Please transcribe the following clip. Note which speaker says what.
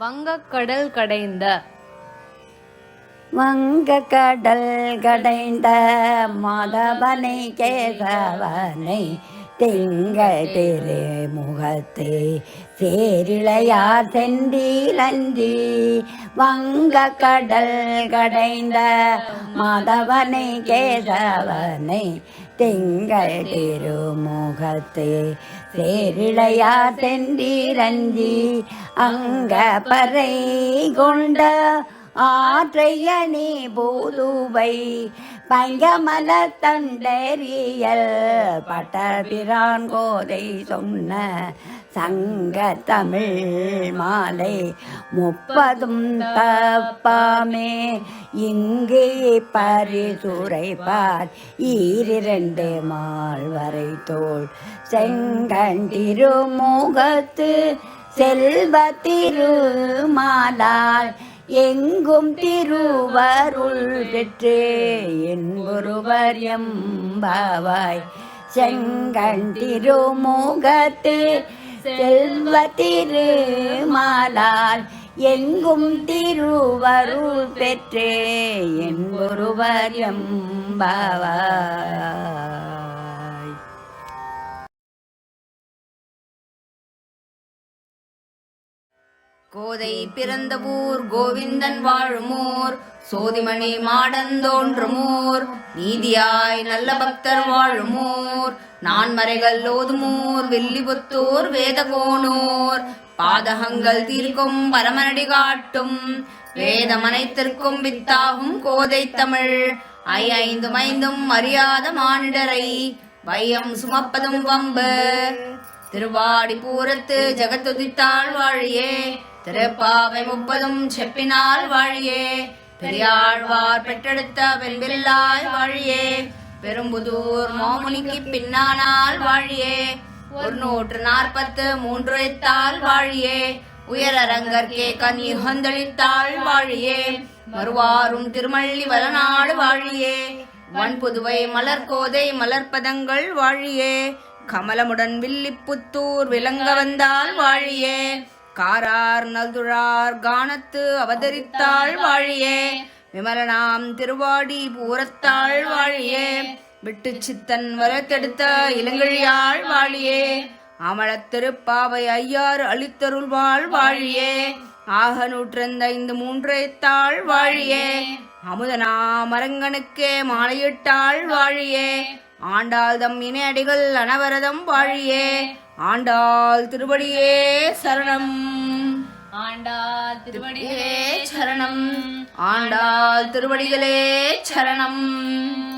Speaker 1: வங்கக்கடல் கடைந்த.
Speaker 2: வங்கக்கடல் கடைந்த மாதவனை கேசவனை திங்கள் திரு முகத்து சேரிழையார் செந்திலஞ்சி வங்கக்கடல் கடைந்த மாதவனை கேசவனை திங்கள் திருமுகத்து சேரிழையார் செந்திரஞ்சி அங்க பறை கொண்ட ஆற்றையணி பூதுவை பங்கமல தண்டரியல் பட்டபிரான் கோதை சொன்ன சங்க தமிழ் மாலை முப்பதும் தப்பாமே. இங்கே பரிசுரைப்பார் ஈரிரண்டு மால் வரை தோல். செங்கண்டிருமுகத்து செல்வ திருமாலால் எங்கும் திருவருள் பெற்று. என்பொருவர் எம்பாவாய். செங்கண்டிருமுகத்து செல்வ திருமாலால் எங்கும் திருவருள் பெற்றே என் ஒருவர் எம்பாவாய்.
Speaker 3: கோதை பிறந்த ஊர் கோவிந்தன் வாழுமூர் சோதிமணி மாடந்தோன்றுமூர் நீதியாய் நல்ல பக்தர் வாழுமூர். நான்மறைகள் ஓதுமோர் வில்லிபுத்தூர் வேதகோனோர். பாதகங்கள் தீர்க்கும் பரமனடி காட்டும். வேதமனைத்திற்கும் வித்தாகும் கோதை தமிழ். ஐ ஐந்தும் ஐந்தும் அறியாத மானிடரை. வையம் சுமப்பதும் வம்பு. திருவாடி பூரத்து ஜெகத்துதித்தாள் வாழியே. திருப்பாவை முப்பதும் செப்பினால் வாழியே. பெரியாழ்வார் பெற்றெடுத்த பெண்பில்லாய் வாழியே. பெரும்புதூர் மாமுனிக்கு பின்னானால் வாழியே. ஒரு நூற்று நாற்பத்து மூன்று வாழியே. உயரரங்கற்கே கண் ஹந்தளித்தாள் வாழியே. வருவாரும் திருமள்ளி வலநாடு வாழியே. வன்புதுவை மலர்கோதை மலர்பதங்கள் வாழியே. கமலமுடன் வில்லிப்புத்தூர் விளங்க வந்தால் வாழியே. காரார் நல்துழார் கானத்து அவதரித்தாள் வாழியே. விமலனாம் திருவாடி பூரத்தாள் வாழியே. விட்டு சித்தன் வளர்த்தெடுத்த இளங்கழியாள் வாழியே. அமலத் திருப்பாவை ஐயாறு அளித்தருள்வாள் வாழியே. ஆக நூற்றந்தைந்து ஐந்து மூன்றைத்தாள் வாழியே. அமுதனா மரங்கனுக்கே மாலையிட்டாள் வாழியே. ஆண்டாள் தம் இணையடிகள் அனவரதம் வாழியே. ஆண்டாள் திருவடியே சரணம்.
Speaker 1: ஆண்டாள் திருவடிகளே
Speaker 3: சரணம். ஆண்டாள் திருவடிகளே சரணம்.